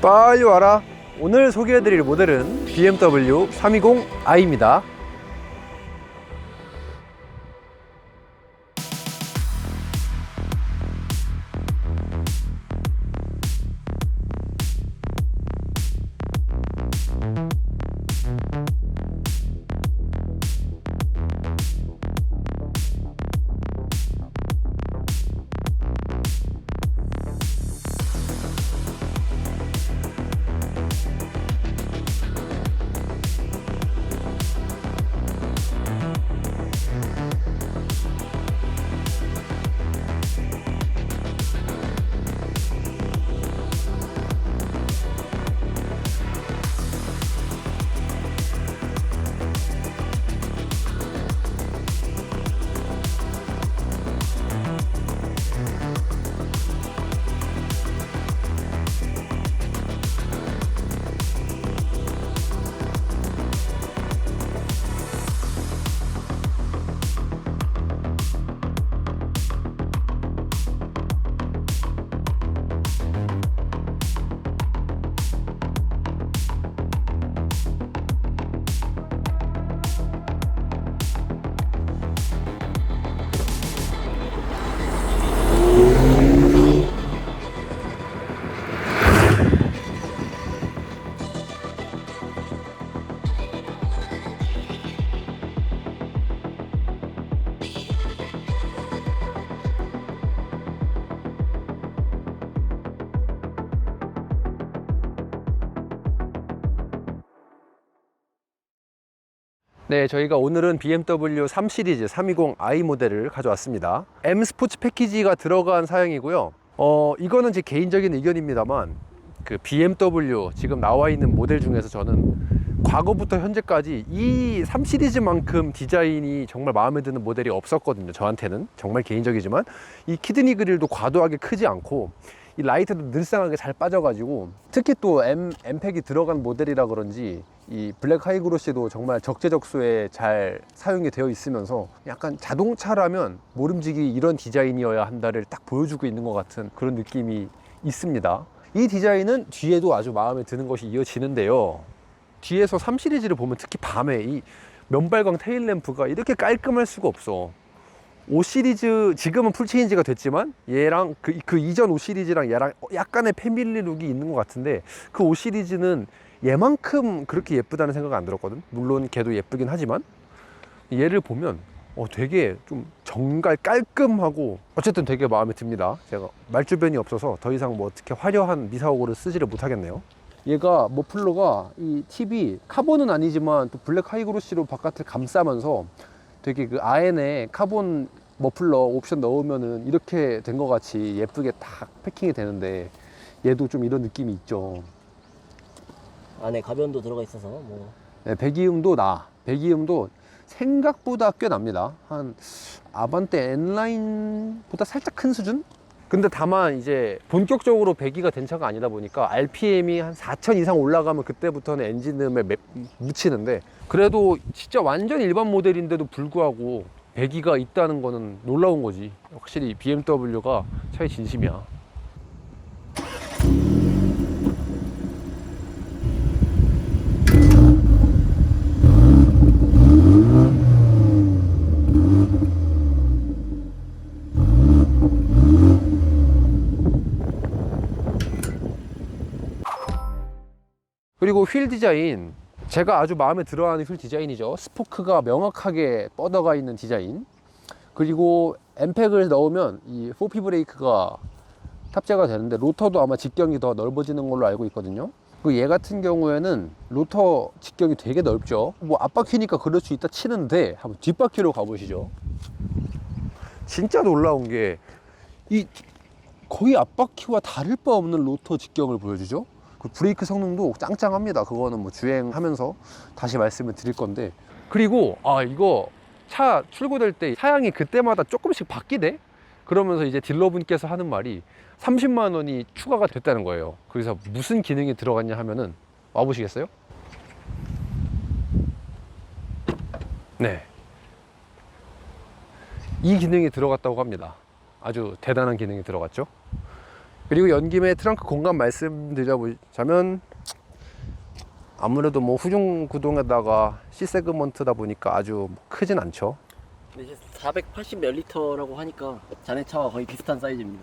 빨리 와라. 오늘 소개해드릴 모델은 BMW 320i입니다. 네, 저희가 오늘은 BMW 3 시리즈 320i 모델을 가져왔습니다. M 스포츠 패키지가 들어간 사양이고요. 어, 이거는 제 개인적인 의견입니다만 그 BMW 지금 나와 있는 모델 중에서 저는 과거부터 현재까지 이 3 시리즈만큼 디자인이 정말 마음에 드는 모델이 없었거든요. 저한테는 정말 개인적이지만 이 키드니 그릴도 과도하게 크지 않고 이 라이트도 늘상하게 잘 빠져가지고 특히 또 M, M팩이 들어간 모델이라 그런지 이 블랙 하이그로시도 정말 적재적소에 잘 사용이 되어 있으면서 약간 자동차라면 모름지기 이런 디자인이어야 한다를 딱 보여주고 있는 것 같은 그런 느낌이 있습니다. 이 디자인은 뒤에도 아주 마음에 드는 것이 이어지는데요. 뒤에서 3 시리즈를 보면 특히 밤에 이 면발광 테일 램프가 이렇게 깔끔할 수가 없어. 5 시리즈 지금은 풀체인지가 됐지만 얘랑 그, 그 이전 5 시리즈랑 얘랑 약간의 패밀리 룩이 있는 것 같은데 그 5 시리즈는 얘만큼 그렇게 예쁘다는 생각은 안 들었거든. 물론 걔도 예쁘긴 하지만 얘를 보면 어, 되게 좀 정갈 깔끔하고 어쨌든 되게 마음에 듭니다. 제가 말주변이 없어서 더 이상 뭐 어떻게 화려한 미사오고를 쓰지를 못하겠네요. 얘가 머플러가 이 팁이 카본은 아니지만 또 블랙 하이그로시로 바깥을 감싸면서 되게 그 아엔에 카본 머플러 옵션 넣으면은 이렇게 된 것 같이 예쁘게 딱 패킹이 되는데 얘도 좀 이런 느낌이 있죠. 안에 가변도 들어가 있어서 뭐 네, 배기음도 나. 배기음도 생각보다 꽤 납니다. 한 아반떼 N라인보다 살짝 큰 수준? 근데 다만 이제 본격적으로 배기가 된 차가 아니다 보니까 RPM이 한 4,000 이상 올라가면 그때부터는 엔진음에 매- 묻히는데 그래도 진짜 완전 일반 모델인데도 불구하고 배기가 있다는 거는 놀라운 거지. 확실히 BMW가 차의 진심이야. 그리고 휠 디자인 제가 아주 마음에 들어하는 휠 디자인이죠. 스포크가 명확하게 뻗어가 있는 디자인. 그리고 엠팩을 넣으면 이 포피 브레이크가 탑재가 되는데 로터도 아마 직경이 더 넓어지는 걸로 알고 있거든요. 그얘 같은 경우에는 로터 직경이 되게 넓죠. 뭐 앞바퀴니까 그럴 수 있다 치는데 한번 뒷바퀴로 가보시죠. 진짜 놀라운 게 이 거의 앞바퀴와 다를 바 없는 로터 직경을 보여주죠 그 브레이크 성능도 짱짱합니다. 그거는 뭐 주행하면서 다시 말씀을 드릴 건데. 그리고 아 이거 차 출고될 때 사양이 그때마다 조금씩 바뀌대. 그러면서 이제 딜러분께서 하는 말이 30만 원이 추가가 됐다는 거예요. 그래서 무슨 기능이 들어갔냐 하면은 와 보시겠어요? 네. 이 기능이 들어갔다고 합니다. 아주 대단한 기능이 들어갔죠. 그리고 연김에 트렁크 공간 말씀드리자면 아무래도 뭐 후중 구동에다가 C 세그먼트다 보니까 아주 뭐 크진 않죠. 근데 이제 480 몇 리터라고 하니까 자네 차와 거의 비슷한 사이즈입니다.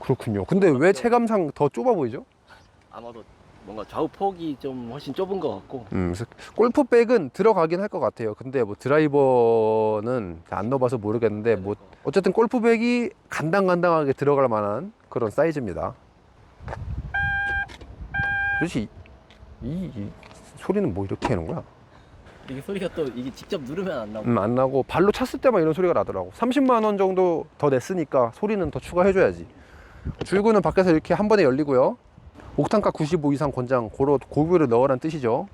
그렇군요. 근데 왜 체감상 더 좁아 보이죠? 아마도 뭔가 좌우 폭이 좀 훨씬 좁은 것 같고 음, 그래서 골프백은 들어가긴 할 것 같아요. 근데 뭐 드라이버는 안 넣어봐서 모르겠는데 뭐 어쨌든 골프백이 간당간당하게 들어갈 만한 그런 사이즈입니다. 도대체 이, 이, 이 소리는 뭐 이렇게 하는 거야? 이게 소리가 또 이게 직접 누르면 안 나고 음, 안 나고 발로 찼을 때만 이런 소리가 나더라고. 30만 원 정도 더 냈으니까 소리는 더 추가해줘야지. 줄구는 밖에서 이렇게 한 번에 열리고요. 옥탄가 95 이상 권장 고로 고급을 넣으란 뜻이죠.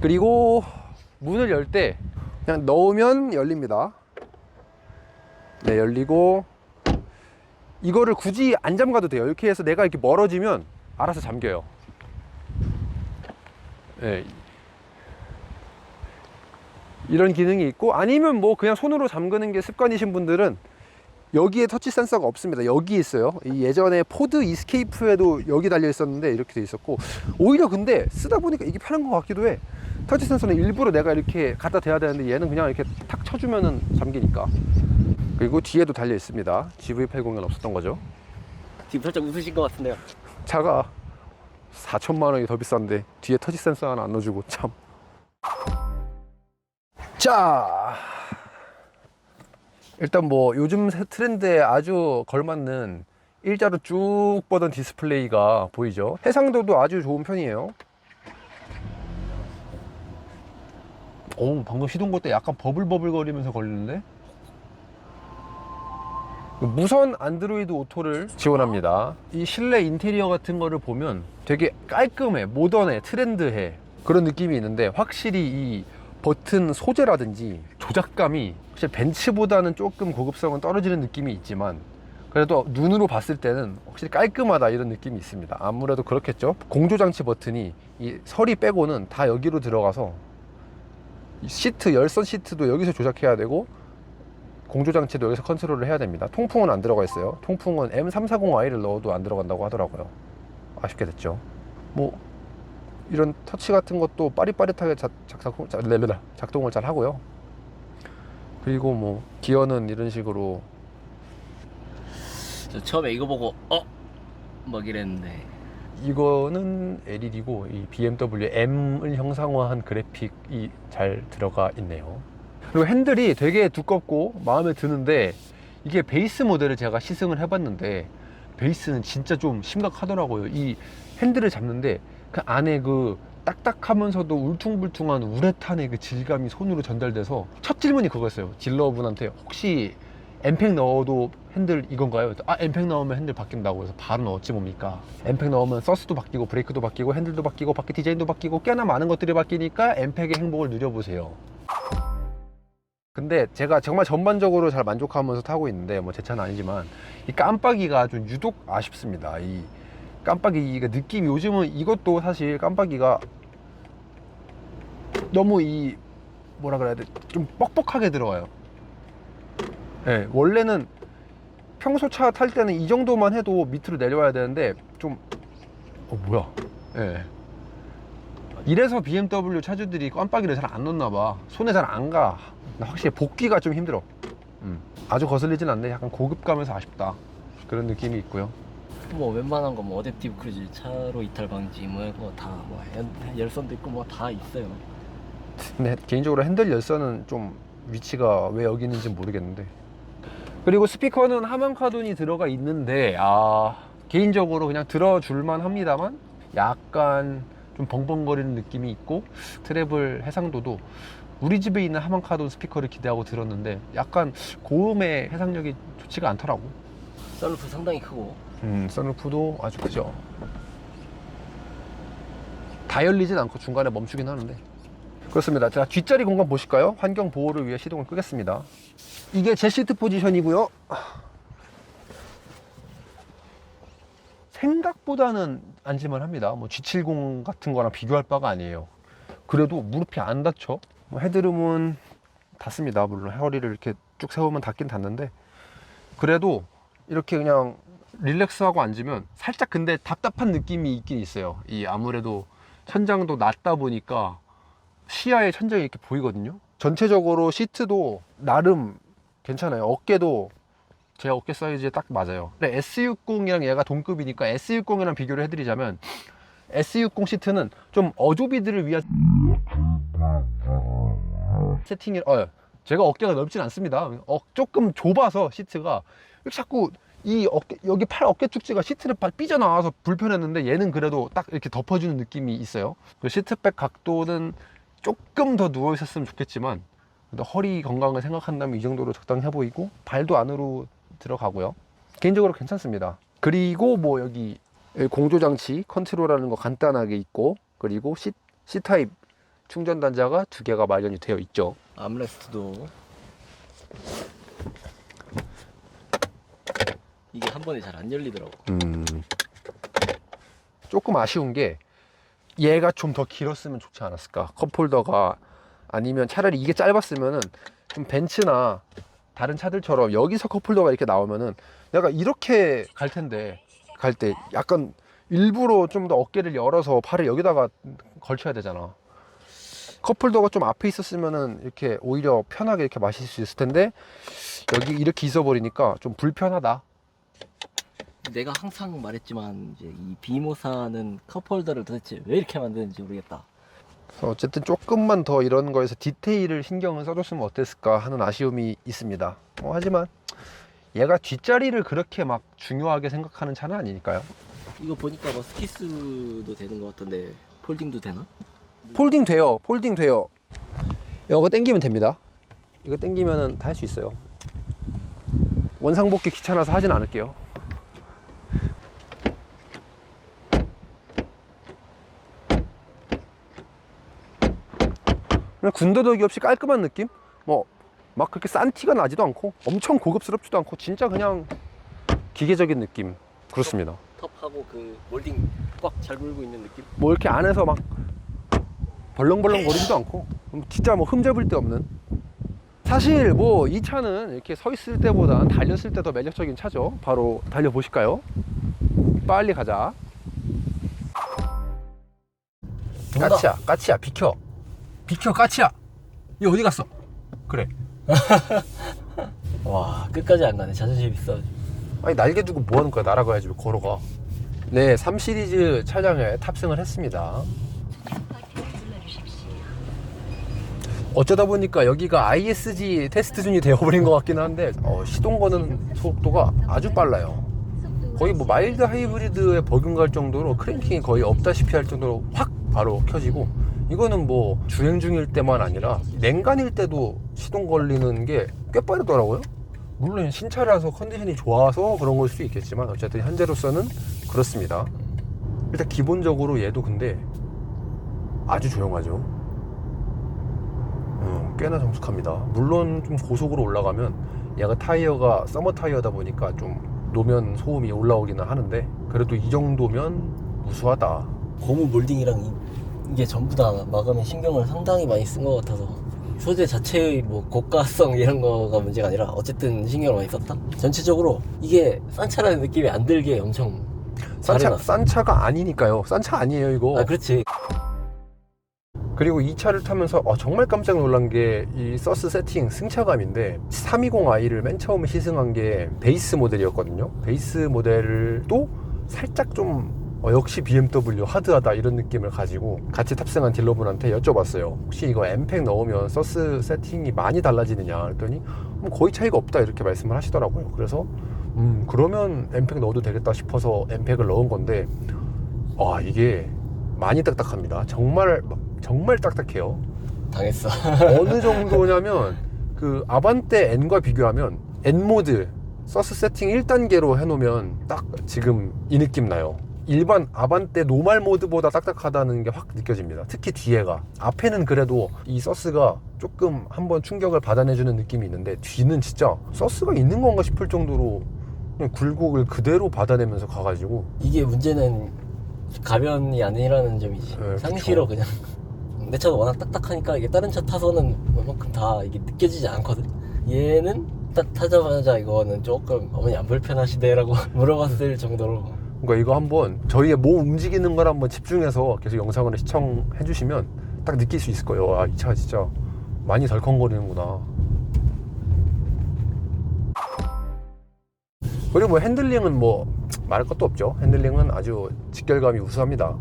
그리고 문을 열 때 그냥 넣으면 열립니다. 네, 열리고 이거를 굳이 안 잠가도 돼요. 이렇게 해서 내가 이렇게 멀어지면 알아서 잠겨요. 네, 이런 기능이 있고 아니면 뭐 그냥 손으로 잠그는 게 습관이신 분들은 여기에 터치 센서가 없습니다. 여기 있어요. 이 예전에 포드 이스케이프에도 여기 달려 있었는데 이렇게 돼 있었고 오히려 근데 쓰다 보니까 이게 편한 것 같기도 해. 터치 센서는 일부러 내가 이렇게 갖다 대야 되는데 얘는 그냥 이렇게 탁 쳐주면은 잠기니까. 그리고 뒤에도 달려 있습니다. GV80은 없었던 거죠. 지금 살짝 웃으신 것 같은데요. 차가 4천만 원이 더 비싼데 뒤에 터치 센서 하나 안 넣어주고 참. 자, 일단 뭐 요즘 새 트렌드에 아주 걸맞는 일자로 쭉 뻗은 디스플레이가 보이죠. 해상도도 아주 좋은 편이에요. 오, 방금 시동 걸 때 약간 버블버블 거리면서 걸리는데? 무선 안드로이드 오토를 지원합니다. 이 실내 인테리어 같은 거를 보면 되게 깔끔해, 모던해, 트렌드해 그런 느낌이 있는데 확실히 이 버튼 소재라든지 조작감이 사실 벤츠보다는 조금 고급성은 떨어지는 느낌이 있지만 그래도 눈으로 봤을 때는 확실히 깔끔하다 이런 느낌이 있습니다. 아무래도 그렇겠죠. 공조장치 버튼이 이 서리 빼고는 다 여기로 들어가서 이 시트 열선 시트도 여기서 조작해야 되고 공조장치도 여기서 컨트롤을 해야 됩니다. 통풍은 안 들어가 있어요. 통풍은 M340i를 넣어도 안 들어간다고 하더라고요. 아쉽게 됐죠. 뭐 이런 터치 같은 것도 빠릿빠릿하게 작, 작동, 작, 레벨다, 작동을 잘 하고요. 그리고 뭐 기어는 이런 식으로 저 처음에 이거 보고 어? 막 이랬는데 이거는 LED고 이 BMW M을 형상화한 그래픽이 잘 들어가 있네요. 그리고 핸들이 되게 두껍고 마음에 드는데 이게 베이스 모델을 제가 시승을 해봤는데 베이스는 진짜 좀 심각하더라고요. 이 핸들을 잡는데 그 안에 그 딱딱하면서도 울퉁불퉁한 우레탄의 그 질감이 손으로 전달돼서 첫 질문이 그거였어요. 딜러분한테 혹시 엠팩 넣어도 핸들 이건가요? 아 엠팩 넣으면 핸들 바뀐다고 해서 바로 넣었지 뭡니까 엠팩 넣으면 서스도 바뀌고 브레이크도 바뀌고 핸들도 바뀌고 바퀴 디자인도 바뀌고 꽤나 많은 것들이 바뀌니까 엠팩의 행복을 누려보세요 근데 제가 정말 전반적으로 잘 만족하면서 타고 있는데 뭐 제 차는 아니지만 이 깜빡이가 좀 유독 아쉽습니다 이 깜빡이가 느낌이 요즘은 이것도 사실 깜빡이가 너무 이 뭐라 그래야 돼? 좀 뻑뻑하게 들어와요. 네, 원래는 평소 차 탈 때는 이 정도만 해도 밑으로 내려와야 되는데 좀 어 뭐야? 예. 이래서 BMW 차주들이 깜빡이를 잘 안 넣나 봐. 손에 잘 안가. 확실히 복귀가 좀 힘들어. 음. 아주 거슬리진 않네. 약간 고급감에서 아쉽다. 그런 느낌이 있고요 뭐 웬만한 거 뭐 어댑티브 크루즈 차로 이탈 방지 뭐다뭐 열선도 있고 뭐 다 있어요. 근데 개인적으로 핸들 열선은 좀 위치가 왜 여기 있는지 모르겠는데. 그리고 스피커는 하만 카돈이 들어가 있는데 아 개인적으로 그냥 들어줄만 합니다만 약간 좀 벙벙거리는 느낌이 있고 트래블 해상도도 우리 집에 있는 하만 카돈 스피커를 기대하고 들었는데 약간 고음의 해상력이 좋지가 않더라고. 썬루프 상당히 크고 음, 썬루프도 아주 크죠. 다 열리진 않고 중간에 멈추긴 하는데. 그렇습니다. 자, 뒷자리 공간 보실까요? 환경 보호를 위해 시동을 끄겠습니다. 이게 제 시트 포지션이고요. 생각보다는 앉을만 합니다. 뭐 G70 같은 거랑 비교할 바가 아니에요. 그래도 무릎이 안 다쳐. 뭐 헤드룸은 닿습니다. 물론 허리를 이렇게 쭉 세우면 닿긴 닿는데 그래도 이렇게 그냥 릴렉스하고 앉으면 살짝 근데 답답한 느낌이 있긴 있어요. 이 아무래도 천장도 낮다 보니까 시야에 천장이 이렇게 보이거든요. 전체적으로 시트도 나름 괜찮아요. 어깨도 제 어깨 사이즈에 딱 맞아요. 근데 S60이랑 얘가 동급이니까 S60이랑 비교를 해드리자면 S60 시트는 좀 어조비들을 위한 세팅이 어 제가 어깨가 넓진 않습니다. 어, 조금 좁아서 시트가 자꾸 이 어깨 여기 팔 어깨 축지가 시트를 빠- 삐져나와서 불편했는데 얘는 그래도 딱 이렇게 덮어주는 느낌이 있어요. 그 시트백 각도는 조금 더 누워 있었으면 좋겠지만 근데 허리 건강을 생각한다면 이 정도로 적당해 보이고 발도 안으로 들어가고요. 개인적으로 괜찮습니다. 그리고 뭐 여기 공조 장치 컨트롤하는 거 간단하게 있고 그리고 C, C 타입 충전 단자가 두 개가 마련이 되어 있죠. 암레스트도 이게 한 번에 잘 안 열리더라고. 음, 조금 아쉬운 게 얘가 좀 더 길었으면 좋지 않았을까? 컵홀더가 아니면 차라리 이게 짧았으면은 좀 벤츠나 다른 차들처럼 여기서 컵홀더가 이렇게 나오면은 내가 이렇게 갈 텐데 갈 때 약간 일부러 좀 더 어깨를 열어서 팔을 여기다가 걸쳐야 되잖아. 컵홀더가 좀 앞에 있었으면은 이렇게 오히려 편하게 이렇게 마실 수 있을 텐데 여기 이렇게 있어 버리니까 좀 불편하다 내가 항상 말했지만 이제 이 비모사는 컵홀더를 도대체 왜 이렇게 만드는지 모르겠다. 그래서 어쨌든 조금만 더 이런 거에서 디테일을 신경을 써줬으면 어땠을까 하는 아쉬움이 있습니다. 어, 하지만 얘가 뒷자리를 그렇게 막 중요하게 생각하는 차는 아니니까요. 이거 보니까 뭐 스키스도 되는 것 같던데 폴딩도 되나? 폴딩 돼요. 폴딩 돼요. 이거 땡기면 됩니다. 이거 땡기면은 다 할 수 있어요. 원상복귀 귀찮아서 하진 않을게요. 그냥 군더더기 없이 깔끔한 느낌? 뭐 막 그렇게 싼 티가 나지도 않고 엄청 고급스럽지도 않고 진짜 그냥 기계적인 느낌 그렇습니다. 톱하고 그 몰딩 꽉 잘 물고 있는 느낌? 뭐 이렇게 안에서 막 벌렁벌렁 거리지도 않고 진짜 뭐 흠잡을 데 없는 사실 뭐 이 차는 이렇게 서 있을 때보다 달렸을 때 더 매력적인 차죠. 바로 달려 보실까요? 빨리 가자? 까치야 까치야 비켜. 비켜 까치야. 얘 어디 갔어? 그래. 와 끝까지 안 가네. 자존심 있어. 아니 날개 두고 뭐 하는 거야? 날아가야지 왜 걸어가. 네 3시리즈 차량에 탑승을 했습니다 어쩌다 보니까 여기가 ISG 테스트 중이 되어버린 것 같긴 한데 어, 시동 거는 속도가 아주 빨라요. 거의 뭐 마일드 하이브리드에 버금갈 정도로 크랭킹이 거의 없다시피 할 정도로 확 바로 켜지고 이거는 뭐 주행 중일 때만 아니라 냉간일 때도 시동 걸리는 게 꽤 빠르더라고요. 물론 신차라서 컨디션이 좋아서 그런 걸수 있겠지만 어쨌든 현재로서는 그렇습니다. 일단 기본적으로 얘도 근데 아주 조용하죠 음, 꽤나 정숙합니다 물론 좀 고속으로 올라가면 얘가 타이어가 서머 타이어다 보니까 좀 노면 소음이 올라오기는 하는데 그래도 이 정도면 우수하다 고무 몰딩이랑 이, 이게 전부 다 마감에 신경을 상당히 많이 쓴 것 같아서 소재 자체의 뭐 고가성 이런 거가 문제가 아니라 어쨌든 신경을 많이 썼다. 전체적으로 이게 싼 차라는 느낌이 안 들게 엄청 싼, 차. 싼 차가 아니니까요 싼 차 아니에요 이거 아 그렇지. 그리고 이 차를 타면서 어, 정말 깜짝 놀란 게 이 서스 세팅 승차감인데 320i를 맨 처음에 시승한 게 베이스 모델이었거든요. 베이스 모델도 살짝 좀 어, 역시 BMW 하드하다 이런 느낌을 가지고 같이 탑승한 딜러분한테 여쭤봤어요. 혹시 이거 엠팩 넣으면 서스 세팅이 많이 달라지느냐 그랬더니 뭐 거의 차이가 없다 이렇게 말씀을 하시더라고요. 그래서 음 그러면 엠팩 넣어도 되겠다 싶어서 엠팩을 넣은 건데 아 이게 많이 딱딱합니다. 정말 정말 딱딱해요. 당했어. 어느 정도냐면 그 아반떼 N과 비교하면 N 모드 서스 세팅 1단계로 해놓으면 딱 지금 이 느낌 나요. 일반 아반떼 노말 모드보다 딱딱하다는 게 확 느껴집니다. 특히 뒤에가 앞에는 그래도 이 서스가 조금 한번 충격을 받아내주는 느낌이 있는데 뒤는 진짜 서스가 있는 건가 싶을 정도로 그냥 굴곡을 그대로 받아내면서 가가지고 이게 문제는 가변이 아니라는 점이지. 네, 상시로 그쵸. 그냥 내 차가 워낙 딱딱하니까 이게 다른 차 타서는 웬만큼 다 이게 느껴지지 않거든. 얘는 딱 타자마자 이거는 조금 어머니 안 불편하시대라고 물어봤을 정도로 그러니까 이거 한번 저희의 몸 움직이는 걸 한번 집중해서 계속 영상을 시청해 주시면 딱 느낄 수 있을 거예요. 아, 이 차 진짜 많이 덜컹거리는구나. 그리고 뭐 핸들링은 뭐 말할 것도 없죠. 핸들링은 아주 직결감이 우수합니다.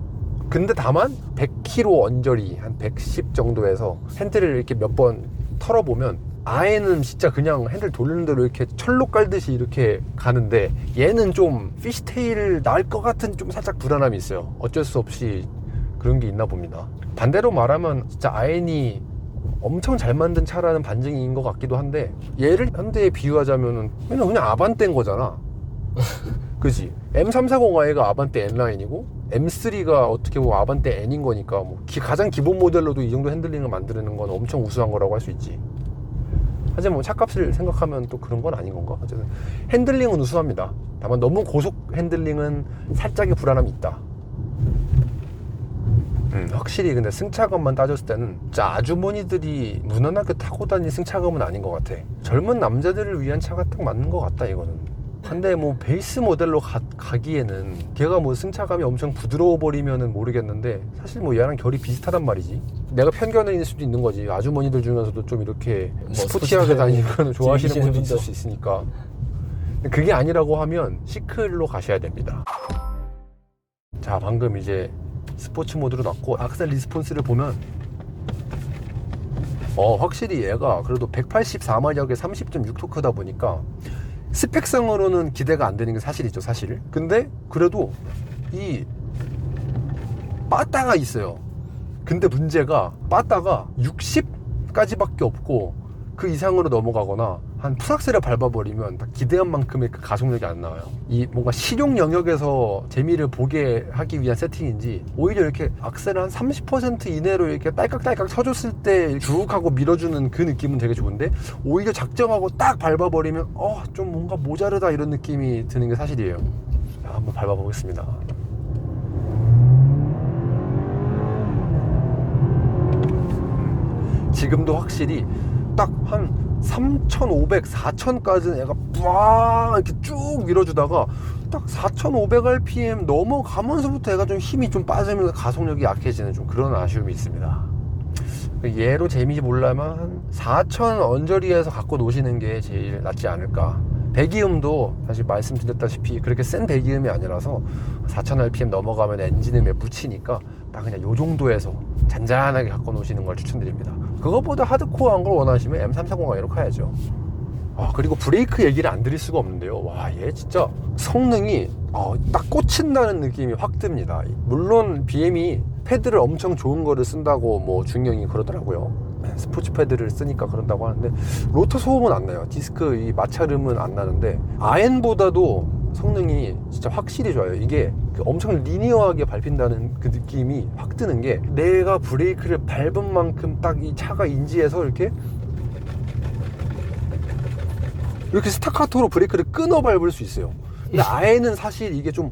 근데 다만 100km 언저리 한 110 정도에서 핸들을 이렇게 몇 번 털어보면 아예는 진짜 그냥 핸들 돌리는 대로 이렇게 철로 깔듯이 이렇게 가는데 얘는 좀 피시테일 날 것 같은 좀 살짝 불안함이 있어요. 어쩔 수 없이 그런 게 있나 봅니다. 반대로 말하면 진짜 아엔이 엄청 잘 만든 차라는 반증인 것 같기도 한데 얘를 현대에 비유하자면 은 그냥 그냥 아반떼인 거잖아. 그지? M340i가 아반떼 N라인이고 M3가 어떻게 보면 아반떼 N인 거니까 뭐 기- 가장 기본 모델로도 이 정도 핸들링을 만드는 건 엄청 우수한 거라고 할 수 있지. 하지만 뭐 차값을 생각하면 또 그런 건 아닌 건가? 어쨌든 핸들링은 우수합니다. 다만 너무 고속 핸들링은 살짝의 불안함이 있다. 음, 확실히 근데 승차감만 따졌을 때는 진짜 아주머니들이 무난하게 타고 다니는 승차감은 아닌 것 같아. 젊은 남자들을 위한 차가 딱 맞는 것 같다 이거는. 근데 뭐 베이스 모델로 가, 가기에는 걔가 뭐 승차감이 엄청 부드러워 버리면은 모르겠는데 사실 뭐 얘랑 결이 비슷하단 말이지. 내가 편견일 수도 있는 거지. 아주머니들 중에서도 좀 이렇게 뭐 스포티하게 다니는 거 좋아하시는 분도 있을. 수 있으니까. 근데 그게 아니라고 하면 시클로 가셔야 됩니다. 자 방금 이제 스포츠 모드로 놨고 악셀 리스폰스를 보면 어 확실히 얘가 그래도 184마력에 30.6토크다 보니까 스펙상으로는 기대가 안 되는 게 사실이죠 사실. 근데 그래도 이 빠따가 있어요. 근데 문제가 빠따가 60까지밖에 없고 그 이상으로 넘어가거나 한 풀악셀을 밟아버리면 딱 기대한 만큼의 그 가속력이 안 나와요. 이 뭔가 실용 영역에서 재미를 보게 하기 위한 세팅인지 오히려 이렇게 악셀을 한 30% 이내로 이렇게 딸깍딸깍 쳐줬을 때쭉 하고 밀어주는 그 느낌은 되게 좋은데 오히려 작정하고 딱 밟아버리면 어 좀 뭔가 모자르다 이런 느낌이 드는 게 사실이에요. 자, 한번 밟아보겠습니다. 지금도 확실히 딱한 3,500, 4,000까지는 얘가 빡 이렇게 쭉 밀어주다가 딱 4,500rpm 넘어가면서부터 얘가 좀 힘이 좀 빠지면서 가속력이 약해지는 좀 그런 아쉬움이 있습니다. 얘로 재미 보려면 한4,000 언저리에서 갖고 노시는 게 제일 낫지 않을까. 배기음도 사실 말씀드렸다시피 그렇게 센 배기음이 아니라서 4000rpm 넘어가면 엔진을 몇 붙이니까 딱 그냥 요 정도에서 잔잔하게 갖고 노시는 걸 추천드립니다. 그것보다 하드코어한 걸 원하시면 M340i로 가야죠. 아, 그리고 브레이크 얘기를 안 드릴 수가 없는데요. 와, 얘 진짜 성능이 어, 딱 꽂힌다는 느낌이 확 듭니다. 물론 BM이 패드를 엄청 좋은 거를 쓴다고 뭐 중령이 그러더라고요. 네, 스포츠 패드를 쓰니까 그런다고 하는데 로터 소음은 안 나요. 디스크 이 마찰음은 안 나는데 아엔보다도 성능이 진짜 확실히 좋아요. 이게 그 엄청 리니어하게 밟힌다는 그 느낌이 확 드는 게 내가 브레이크를 밟은 만큼 딱 이 차가 인지해서 이렇게 이렇게 스타카토로 브레이크를 끊어 밟을 수 있어요. 근데 아예는 사실 이게 좀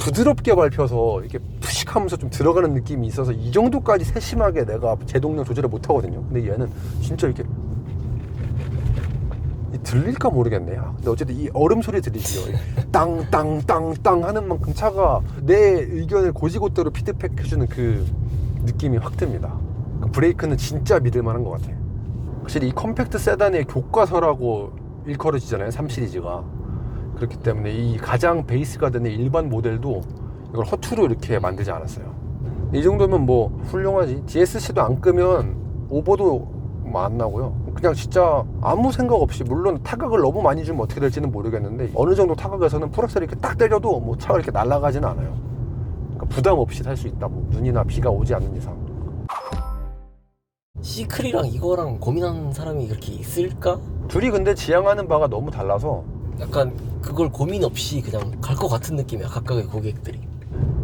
부드럽게 밟혀서 이렇게 푸식 하면서 좀 들어가는 느낌이 있어서 이 정도까지 세심하게 내가 제동력 조절을 못 하거든요. 근데 얘는 진짜 이렇게 이 들릴까 모르겠네. 요 근데 어쨌든 이 얼음 소리 들리시죠? 땅땅땅땅 하는 만큼 차가 내 의견을 고지고대로 피드백 해주는 그 느낌이 확 듭니다. 그 브레이크는 진짜 믿을 만한 것 같아요. 확실히 이 컴팩트 세단의 교과서라고 일컬어지잖아요. 3 시리즈가. 그렇기 때문에 이 가장 베이스가 되는 일반 모델도 이걸 허투루 이렇게 만들지 않았어요. 이 정도면 뭐 훌륭하지. DSC도 안 끄면 오버도 뭐 안 나고요. 그냥 진짜 아무 생각 없이 물론 타격을 너무 많이 주면 어떻게 될지는 모르겠는데 어느 정도 타격에서는 풀악셀 이렇게 딱 때려도 뭐 차가 이렇게 날아가지는 않아요. 그러니까 부담 없이 탈 수 있다. 뭐 눈이나 비가 오지 않는 이상. 시클이랑 이거랑 고민하는 사람이 그렇게 있을까? 둘이 근데 지향하는 바가 너무 달라서 약간 그걸 고민 없이 그냥 갈 것 같은 느낌이야 각각의 고객들이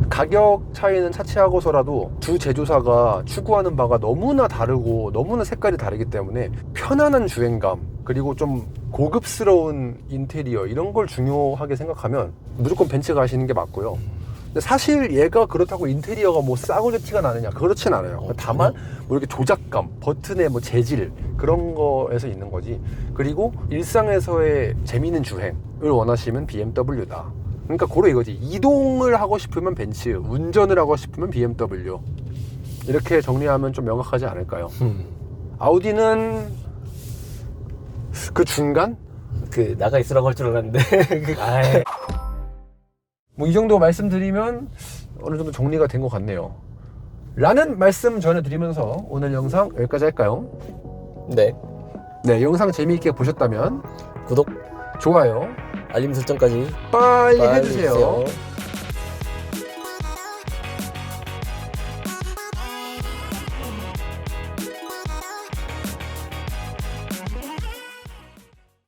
가격 차이는 차치하고서라도 두 제조사가 추구하는 바가 너무나 다르고 너무나 색깔이 다르기 때문에 편안한 주행감 그리고 좀 고급스러운 인테리어 이런 걸 중요하게 생각하면 무조건 벤츠 가시는 게 맞고요. 사실 얘가 그렇다고 인테리어가 뭐 싸구려 티가 나느냐 그렇진 않아요. 어, 다만 뭐 이렇게 조작감, 버튼의 뭐 재질 그런 거에서 있는 거지. 그리고 일상에서의 재미있는 주행을 원하시면 BMW다. 그러니까 고로 이거지. 이동을 하고 싶으면 벤츠, 운전을 하고 싶으면 BMW. 이렇게 정리하면 좀 명확하지 않을까요? 음. 아우디는 그 중간? 그 나가 있으라고 할 줄 알았는데 그- 아이. 뭐 이 정도 말씀드리면 어느 정도 정리가 된 것 같네요. 라는 말씀 전해드리면서 오늘 영상 여기까지 할까요? 네 네, 영상 재미있게 보셨다면 구독 좋아요, 알림 설정까지 빨리 빨리 해주세요. 해주세요.